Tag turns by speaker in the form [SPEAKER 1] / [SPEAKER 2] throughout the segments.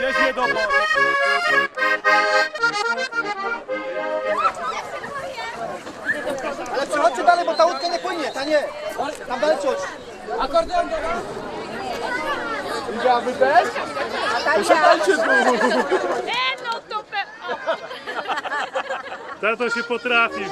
[SPEAKER 1] Mnie do
[SPEAKER 2] Ale przechodźcie dalej, bo ta łódka nie płynie, ta nie. Tam dalej czuć.
[SPEAKER 1] Idzie, a wy też? Poszukajcie tu!
[SPEAKER 3] E, no to pe...
[SPEAKER 4] Tato się potrafi.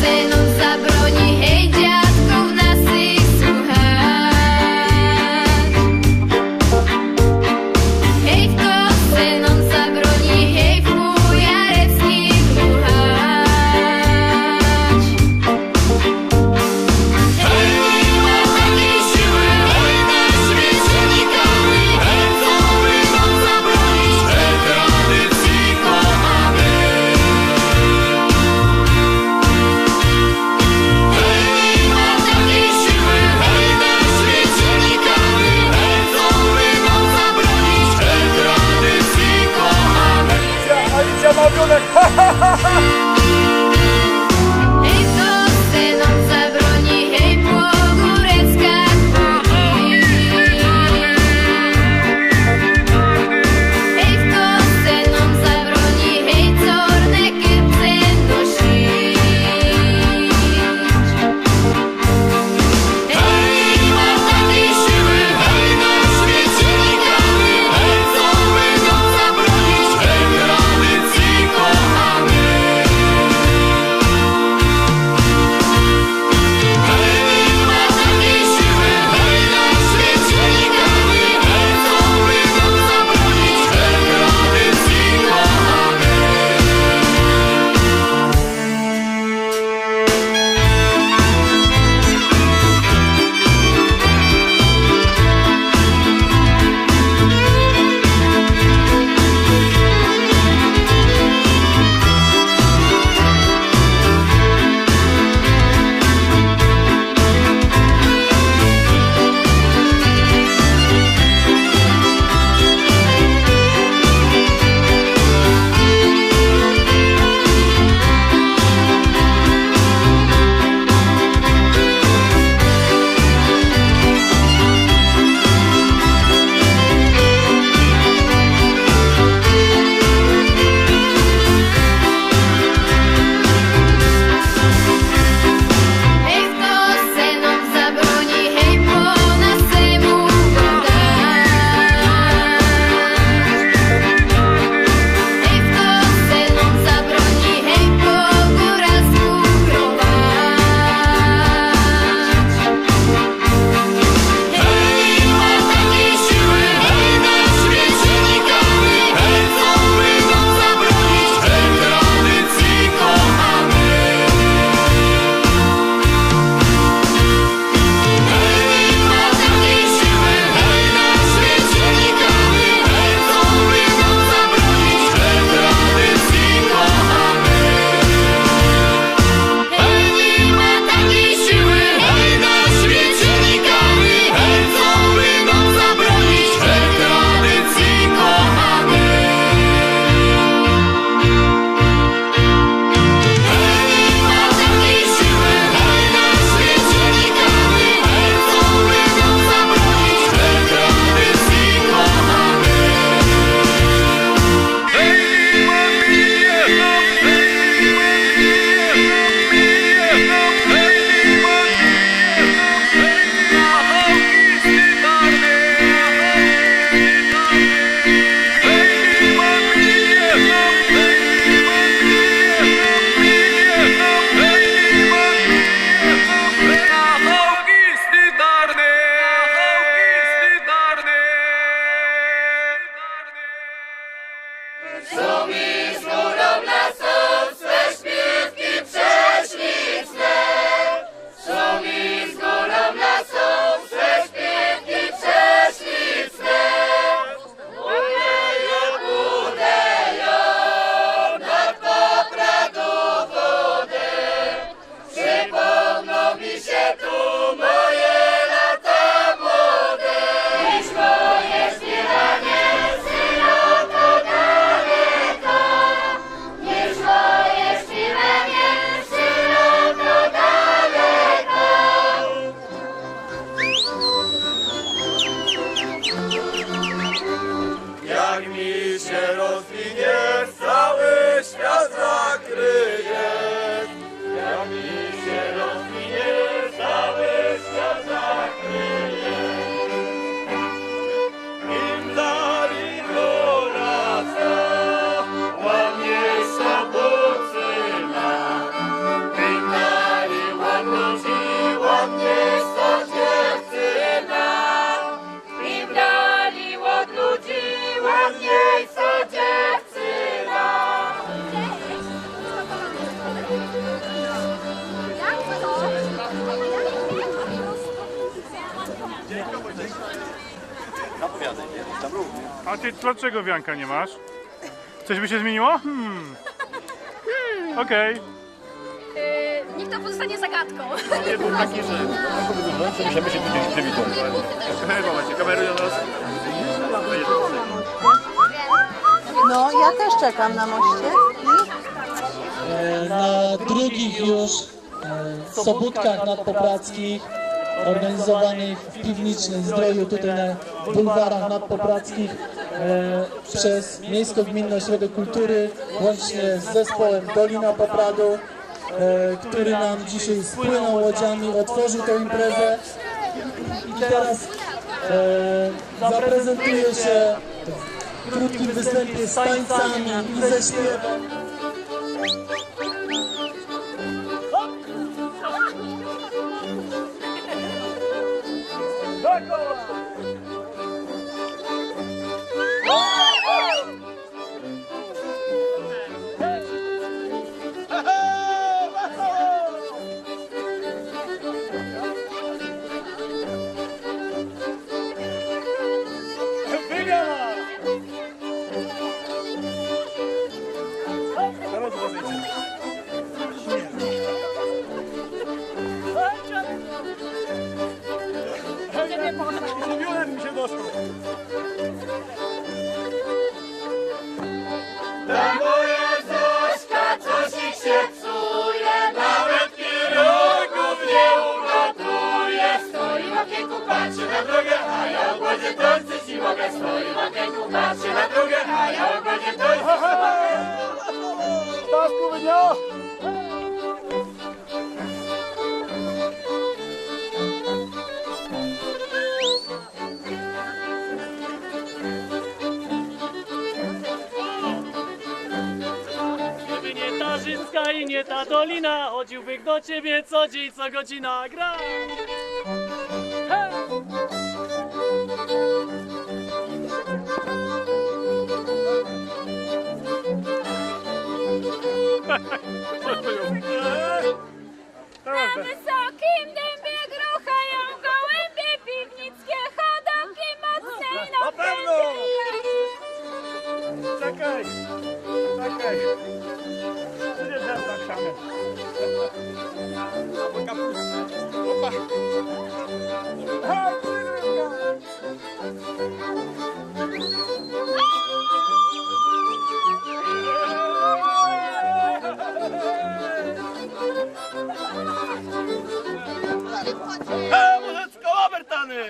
[SPEAKER 5] сином за броні гейдя.
[SPEAKER 4] A ty dlaczego wianka nie masz? Coś by się zmieniło? Hmm. Okej.
[SPEAKER 3] Yy, niech to pozostanie zagadką.
[SPEAKER 1] Nie był taki, że musimy się tutaj przywitać. Kamerować, kamerują nas.
[SPEAKER 6] No, ja też czekam na moście.
[SPEAKER 7] na drugich już e, sobótkach nadpoprackich organizowanych w piwnicznym zdroju tutaj na bulwarach nadpoprackich e, przez Miejską Gminną Ośrodek Kultury łącznie z zespołem Dolina Popradu, e, który nam dzisiaj spłynął łodziami, otworzył tę imprezę i teraz e, zaprezentuje się w krótkim występie z tańcami i ze śpiewem.
[SPEAKER 5] Okienku, patrzy na drogę, a ja o głodzie tańczyć nie mogę. W okienku, patrzy na drogę, a ja o głodzie tańczyć nie mogę.
[SPEAKER 8] Nie ta Rzymska i nie ta dolina, chodziłbym do ciebie co dzień, co godzina gra.
[SPEAKER 3] Na wysokim dębie gruchają gołębie piwnickie hodowki mocnej na
[SPEAKER 1] pewno! Czekaj! Czekaj!
[SPEAKER 5] Е, мужицька обертани!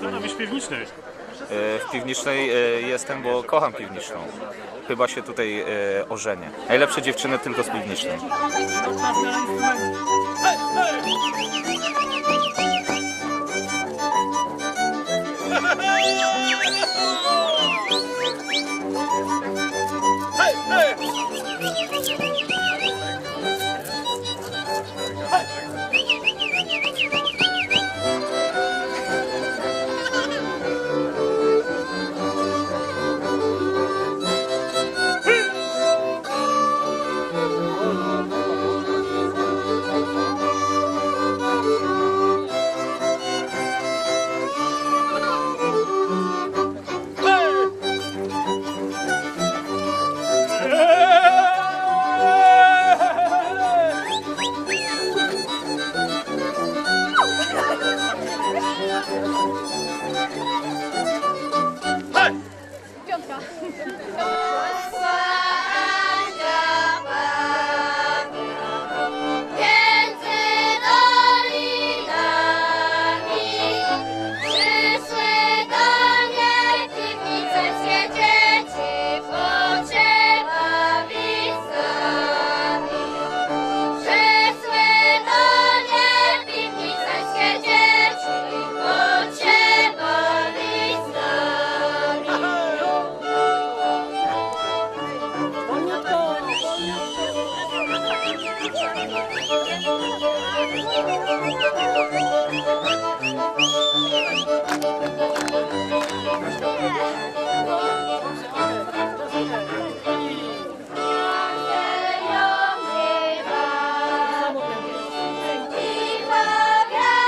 [SPEAKER 4] Co robisz w piwnicznej?
[SPEAKER 9] E, W piwnicznej e, jestem, bo kocham piwniczną. Chyba się tutaj e, ożenię. Najlepsze dziewczyny tylko z piwnicznej.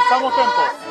[SPEAKER 4] 双モテン